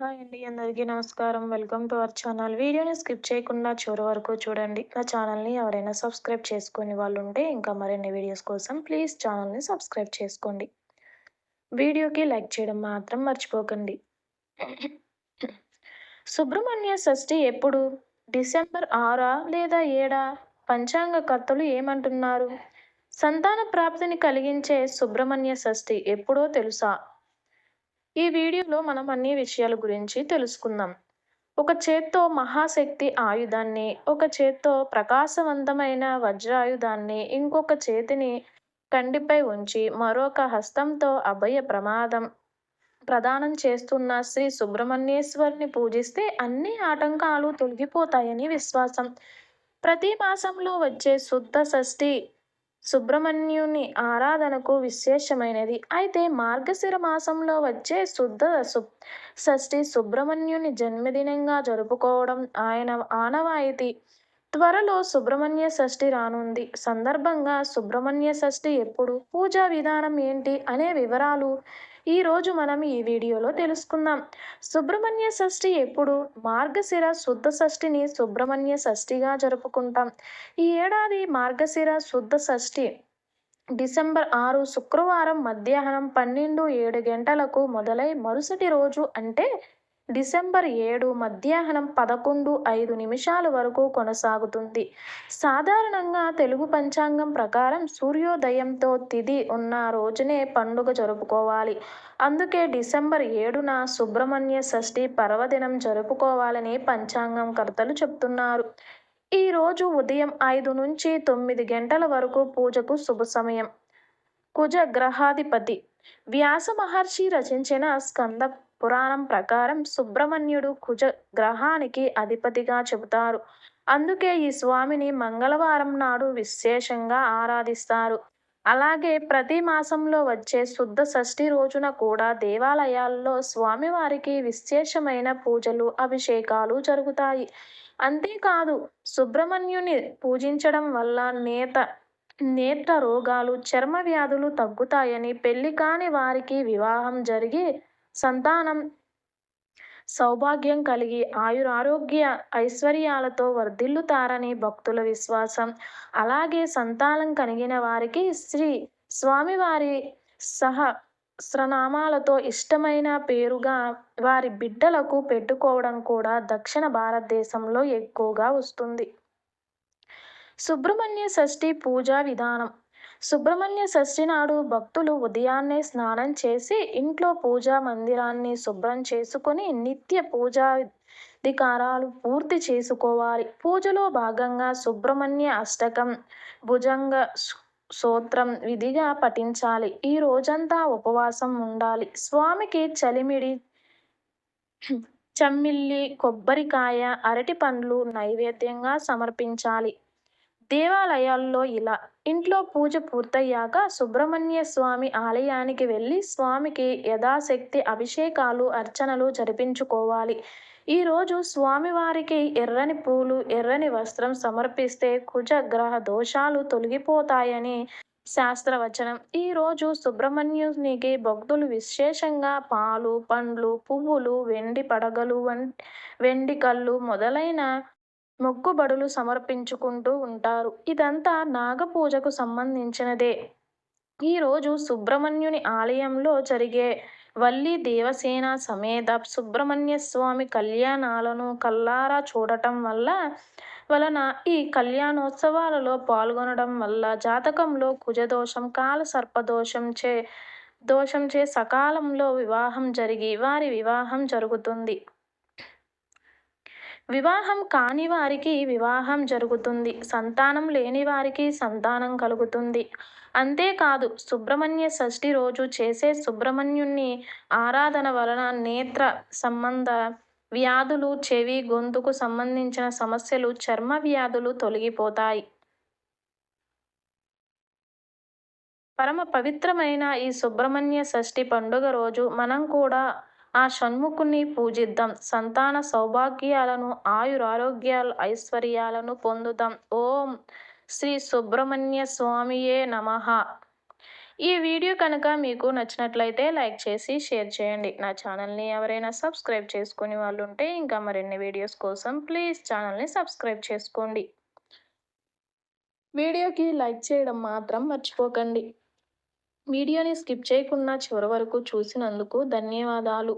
Hi అండి అందరికీ నమస్కారం. Welcome to our channel. వీడియోని స్కిప్ చేయకుండా చివరి వరకు చూడండి. నా ఛానల్ని ఎవరైనా సబ్స్క్రైబ్ చేసుకునే వాళ్ళు ఉంటే ఇంకా మరిన్ని వీడియోస్ కోసం ప్లీజ్ ఛానల్ని సబ్స్క్రైబ్ చేసుకోండి. వీడియోకి లైక్ చేయడం మాత్రం మర్చిపోకండి. సుబ్రహ్మణ్య షష్ఠి ఎప్పుడు? డిసెంబర్ ఆరా లేదా ఏడా? పంచాంగకర్తలు ఏమంటున్నారు? సంతాన ప్రాప్తిని కలిగించే సుబ్రహ్మణ్య షష్ఠి ఎప్పుడో తెలుసా? ఈ వీడియోలో మనం అన్ని విషయాల గురించి తెలుసుకుందాం. ఒక చేత్తో మహాశక్తి ఆయుధాన్ని ఒక చేత్తో ప్రకాశవంతమైన వజ్రాయుధాన్ని ఇంకొక చేతిని కండిపై ఉంచి మరొక హస్తంతో అభయ ప్రమాదం ప్రదానం చేస్తున్న శ్రీ సుబ్రహ్మణ్యేశ్వరిని పూజిస్తే అన్ని ఆటంకాలు తొలగిపోతాయని విశ్వాసం. ప్రతి మాసంలో వచ్చే శుద్ధ షష్ఠి సుబ్రహ్మణ్యుని ఆరాధనకు విశేషమైనది. అయితే మార్గశిర మాసంలో వచ్చే శుద్ధ సు షష్ఠి సుబ్రహ్మణ్యుని జన్మదినంగా జరుపుకోవడం ఆయన ఆనవాయితీ. త్వరలో సుబ్రహ్మణ్య షష్ఠి రానుంది. సందర్భంగా సుబ్రహ్మణ్య షష్ఠి ఎప్పుడు? పూజా విధానం ఏంటి? అనే వివరాలు ఈరోజు మనం ఈ వీడియోలో తెలుసుకుందాం. సుబ్రహ్మణ్య షష్ఠి ఎప్పుడు? మార్గశిర శుద్ధ షష్ఠిని సుబ్రహ్మణ్య షష్ఠిగా జరుపుకుంటాం. ఈ ఏడాది మార్గశిర శుద్ధ షష్ఠి డిసెంబర్ ఆరు శుక్రవారం మధ్యాహ్నం పన్నెండు ఏడు గంటలకు మొదలై మరుసటి రోజు అంటే డిసెంబర్ ఏడు మధ్యాహ్నం పదకొండు ఐదు నిమిషాల వరకు కొనసాగుతుంది. సాధారణంగా తెలుగు పంచాంగం ప్రకారం సూర్యోదయంతో తిది ఉన్న రోజునే పండుగ జరుపుకోవాలి. అందుకే డిసెంబర్ ఏడున సుబ్రహ్మణ్య షష్ఠి పర్వదినం జరుపుకోవాలని పంచాంగం కర్తలు చెప్తున్నారు. ఈ రోజు ఉదయం ఐదు నుంచి తొమ్మిది గంటల వరకు పూజకు శుభ సమయం. కుజ గ్రహాధిపతి. వ్యాస మహర్షి రచించిన స్కంద పురాణం ప్రకారం సుబ్రహ్మణ్యుడు కుజ గ్రహానికి అధిపతిగా చెబుతారు. అందుకే ఈ స్వామిని మంగళవారం నాడు విశేషంగా ఆరాధిస్తారు. అలాగే ప్రతి మాసంలో వచ్చే శుద్ధ షష్ఠి రోజున కూడా దేవాలయాల్లో స్వామివారికి విశేషమైన పూజలు అభిషేకాలు జరుగుతాయి. అంతేకాదు సుబ్రహ్మణ్యుని పూజించడం వల్ల నేత నేత్ర రోగాలు చర్మ వ్యాధులు తగ్గుతాయని పెళ్ళి కాని వారికి వివాహం జరిగి సంతానం సౌభాగ్యం కలిగి ఆయురారోగ్య ఐశ్వర్యాలతో వర్ధిల్లుతారని భక్తుల విశ్వాసం. అలాగే సంతానం కలిగిన వారికి శ్రీ స్వామివారి సహ స్రనామాలతో ఇష్టమైన పేరుగా వారి బిడ్డలకు పెట్టుకోవడం కూడా దక్షిణ భారతదేశంలో ఎక్కువగా వస్తుంది. సుబ్రహ్మణ్య షష్ఠి పూజా విధానం. సుబ్రహ్మణ్య షష్ఠి నాడు భక్తులు ఉదయాన్నే స్నానం చేసి ఇంట్లో పూజా మందిరాన్ని శుభ్రం చేసుకొని నిత్య పూజా అధికారాలు పూర్తి చేసుకోవాలి. పూజలో భాగంగా సుబ్రహ్మణ్య అష్టకం భుజంగ సూత్రం విధిగా పఠించాలి. ఈ రోజంతా ఉపవాసం ఉండాలి. స్వామికి చలిమిడి చమ్మిల్లి కొబ్బరికాయ అరటి పండ్లు నైవేద్యంగా సమర్పించాలి. దేవాలయాల్లో ఇలా ఇంట్లో పూజ పూర్తయ్యాక సుబ్రహ్మణ్య స్వామి ఆలయానికి వెళ్ళి స్వామికి యథాశక్తి అభిషేకాలు అర్చనలు జరిపించుకోవాలి. ఈరోజు స్వామివారికి ఎర్రని పూలు ఎర్రని వస్త్రం సమర్పిస్తే కుజ గ్రహ దోషాలు తొలగిపోతాయని శాస్త్రవచనం. ఈరోజు సుబ్రహ్మణ్యునికి భక్తులు విశేషంగా పాలు పండ్లు పువ్వులు వెండి పడగలు వెండి కళ్ళు మొదలైన మొక్కుబడులు సమర్పించుకుంటూ ఉంటారు. ఇదంతా నాగపూజకు సంబంధించినదే. ఈరోజు సుబ్రహ్మణ్యుని ఆలయంలో జరిగే వల్లి దేవసేన సమేత సుబ్రహ్మణ్య స్వామి కళ్యాణాలను కల్లారా చూడటం వల్ల వలన ఈ కళ్యాణోత్సవాలలో పాల్గొనడం వల్ల జాతకంలో కుజదోషం కాల సర్పదోషం చే దోషం చే సకాలంలో వివాహం జరిగి వారి వివాహం జరుగుతుంది. వివాహం కాని వారికి వివాహం జరుగుతుంది. సంతానం లేని వారికి సంతానం కలుగుతుంది. అంతేకాదు సుబ్రహ్మణ్య షష్ఠి రోజు చేసే సుబ్రహ్మణ్యుణ్ణి ఆరాధన వలన నేత్ర సంబంధ వ్యాధులు చెవి గొంతుకు సంబంధించిన సమస్యలు చర్మ వ్యాధులు తొలగిపోతాయి. పరమ పవిత్రమైన ఈ సుబ్రహ్మణ్య షష్ఠి పండుగ రోజు మనం కూడా ఆ షణ్ముఖుని పూజిద్దాం. సంతాన సౌభాగ్యాలను ఆయురారోగ్యాలు ఐశ్వర్యాలను పొందుదాం. ఓం శ్రీ సుబ్రహ్మణ్య స్వామియే నమ. ఈ వీడియో కనుక మీకు నచ్చినట్లయితే లైక్ చేసి షేర్ చేయండి. నా ఛానల్ని ఎవరైనా సబ్స్క్రైబ్ చేసుకుని వాళ్ళు ఉంటే ఇంకా మరిన్ని వీడియోస్ కోసం ప్లీజ్ ఛానల్ని సబ్స్క్రైబ్ చేసుకోండి. వీడియోకి లైక్ చేయడం మాత్రం మర్చిపోకండి. వీడియోని స్కిప్ చేయకుండా చివరి వరకు చూసినందుకు ధన్యవాదాలు.